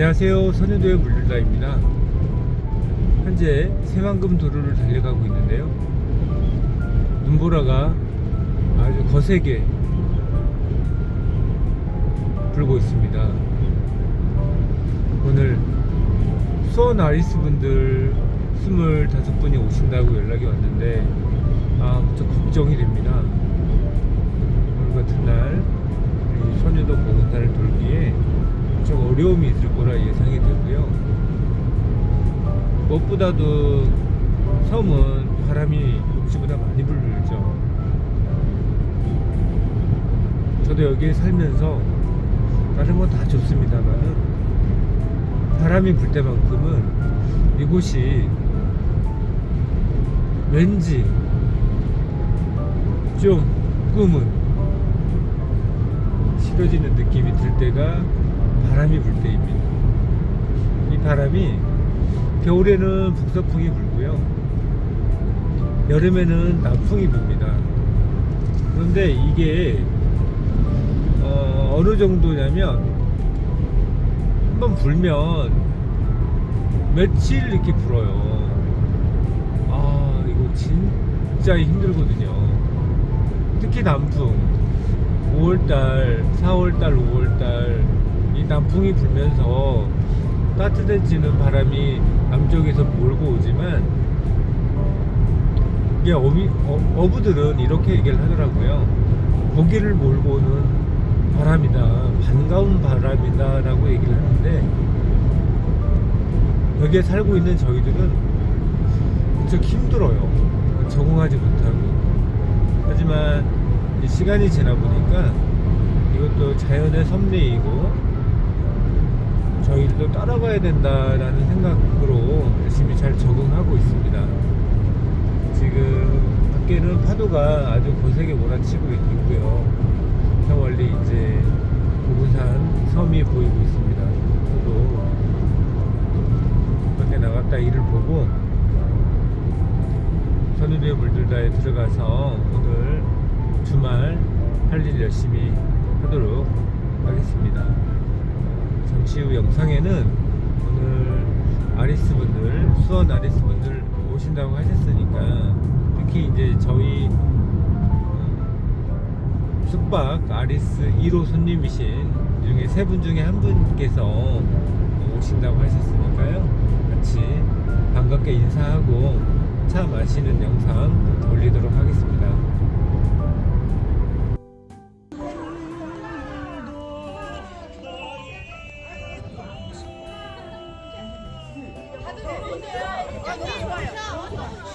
안녕하세요. 선유도의 물들다입니다. 현재 새만금 도로를 달려가고 있는데요. 눈보라가 아주 거세게 불고 있습니다. 오늘 수원 아리스 분들 25분이 오신다고 연락이 왔는데 아 무척 걱정이 됩니다. 오늘 같은 날 선유도 공사를 돌기에 좀 어려움이 있을 거라 예상이 되고요. 무엇보다도 섬은 바람이 육지보다 많이 불죠. 저도 여기에 살면서 다른 건 다 좋습니다만은 바람이 불 때만큼은 이곳이 왠지 좀 꿈은 싫어지는 느낌이 들 때가 바람이 불 때입니다. 이 바람이 겨울에는 북서풍이 불고요. 여름에는 남풍이 붑니다. 그런데 이게 어, 어느 정도냐면 한번 불면 며칠 이렇게 불어요. 아 이거 진짜 힘들거든요. 특히 남풍 5월달, 4월달, 5월달 이 남풍이 불면서 따뜻해지는 바람이 남쪽에서 몰고 오지만 이게 어미, 어, 어부들은 이렇게 얘기를 하더라고요. 고기를 몰고 오는 바람이다, 반가운 바람이다 라고 얘기를 하는데 여기에 살고 있는 저희들은 무척 힘들어요. 적응하지 못하고. 하지만 이 시간이 지나 보니까 이것도 자연의 섭리이고 저희들도 따라가야 된다라는 생각으로 열심히 잘 적응하고 있습니다. 지금 밖에는 파도가 아주 거세게 몰아치고 있고요. 저 멀리 이제 고군산 섬이 보이고 있습니다. 저도 밖에 나갔다 일을 보고 선우리에 물들다에 들어가서 오늘 주말 할 일 열심히 하도록 하겠습니다. 잠시 후 영상에는 오늘 아리스 분들, 수원 아리스 분들 오신다고 하셨으니까 특히 이제 저희 어, 숙박 아리스 1호 손님이신 중에 세 분 중에 한 분께서 오신다고 하셨으니까요. 같이 반갑게 인사하고 차 마시는 영상 올리도록 하겠습니다. 아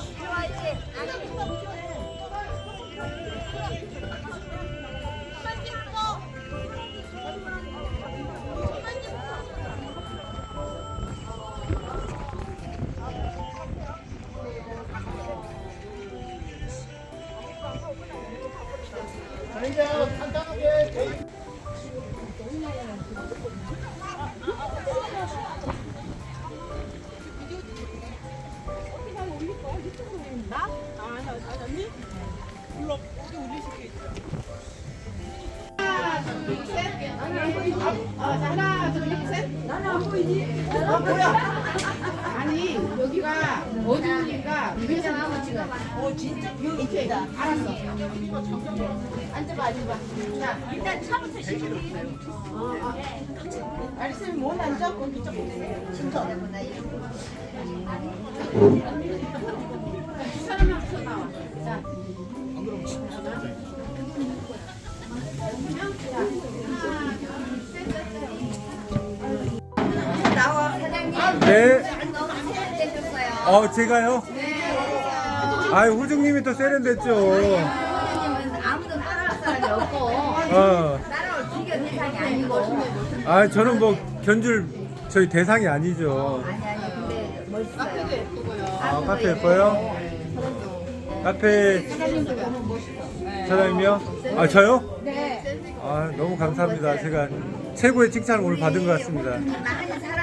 니 여기가 어디니까 한번 찍어. 어 진짜 이렇게 알았어. 앉아봐 앉아봐. 자 일단 차부터 시켜. 어, 어. 알았으면 못 앉아? 거기 이쪽 진짜. 어, 제가요? 네. 아유, 호중님이 또 세련됐죠. 선생님은 아무도 사람이 없고 어. 따라올 비교 대상이 아니고 아, 저는 뭐 견줄 저희 대상이 아니죠. 아니 아니 근데 멋있어요. 아, 카페 예뻐요? 카페 사장님이요? 아, 저요? 네. 아, 너무 감사합니다. 제가 최고의 칭찬을 오늘 받은 것 같습니다. 사랑해 주세요.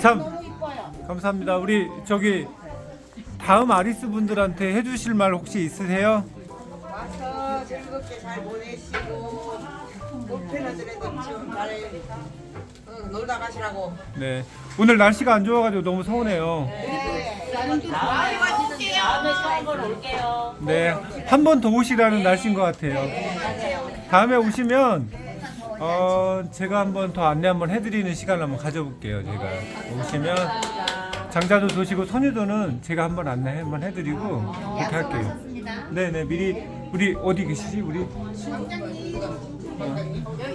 참 감사합니다. 우리 저기 다음 아리스 분들한테 해주실 말 혹시 있으세요? 와서 즐겁게 잘 보내시고 불편하더라도 지금 잘 어, 놀다 가시라고 네. 오늘 날씨가 안 좋아가지고 너무 서운해요. 네. 한번 더 오시라는 날씨인 것 같아요. 다음에 오시면 어 제가 한번 더 안내 한번 해드리는 시간을 한번 가져볼게요. 제가 오시면 장자도 도시고 선유도는 제가 한번 안내 한번 해드리고 그렇게 할게요. 네네 미리 우리 어디 계시지 우리?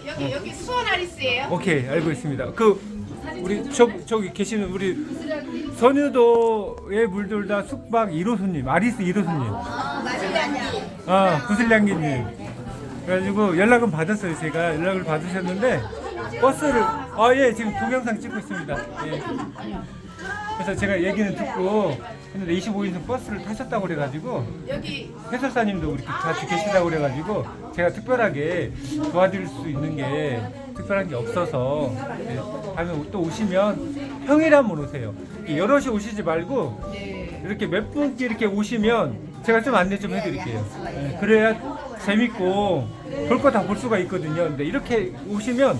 여기 여기 수원 아리스예요. 오케이 알고 있습니다. 그 우리 저 저기 계시는 우리 선유도에 물들다 숙박 1호수님 아리스 1호수님 어, 맞아요. 아 구슬량기님 그래가지고 연락은 받았어요 제가. 연락을 받으셨는데 버스를 아 예 지금 동영상 찍고 있습니다. 예. 그래서 제가 얘기는 듣고 했는데 25인승 버스를 타셨다고 그래가지고 해설사님도 우리 같이 계시다고 그래가지고 제가 특별하게 도와드릴 수 있는 게 특별한 게 없어서 네, 다음에 또 오시면 평일에 한번 오세요. 이렇게 여럿이 오시지 말고 이렇게 몇 분께 이렇게 오시면 제가 좀 안내 좀 해드릴게요. 네, 그래야 재밌고 볼 거 다 볼 수가 있거든요. 근데 이렇게 오시면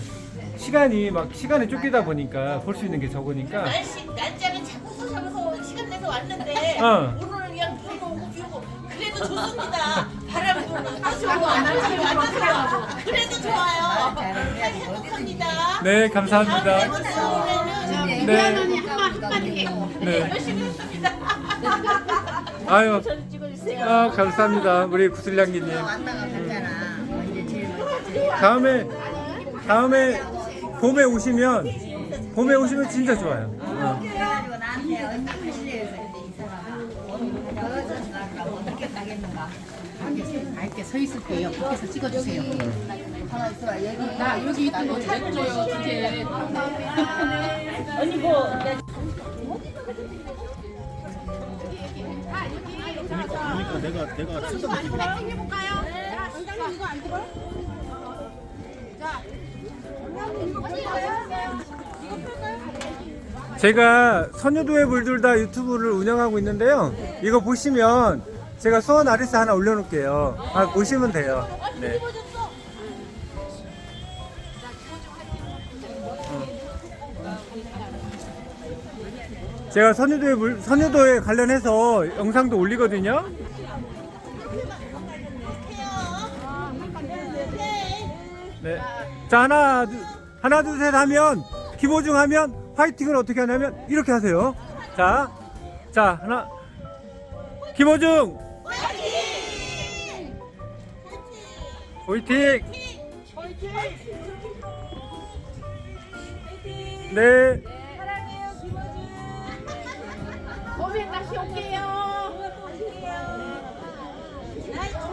시간이 막 시간에 쫓기다 보니까 볼 수 있는 게 적으니까 날씨 날짜는 자꾸 쏘셔서 시간 내서 왔는데 어. 오늘은 그냥 비가 오고 비 오고 그래도 좋습니다. 바람이 불고 오고 안 날씨 왔는데요. 그래도 좋아요. 행복합니다. 네 감사합니다. 네. 미안하니 한마 한마디 해. 네. 열심히 했습니다. 아유. 아 감사합니다 우리 구슬량기님. 먼저. 다음에 다음에 봄에 오시면 봄에 오시면 진짜 좋아요. 어. 그래가지고 나한테 언제 하실래요? 그랬는데 이 사람아. 너는 나를 어떻게 가겠는가? 밝게 서 있을 거예요. 밖에서 찍어주세요. 하나 있어봐. 여기. 나 여기 있던 거 내줘요 주제. 언니 뭐 그러니까 내가 내가 쓰던 제가 선유도에 물들다 유튜브를 운영하고 있는데요. 이거 보시면 제가 수원 아리스 하나 올려놓을게요. 아, 보시면 돼요. 네. 어. 제가 선유도에 물, 선유도에 관련해서 영상도 올리거든요. 네. 자 하나 둘, 하나 둘 셋 하면 김호중 하면 파이팅을 어떻게 하냐면 이렇게 하세요. 자, 자 하나 김호중 파이팅. 네. 봄에 다시 올게요. 봄날을 간다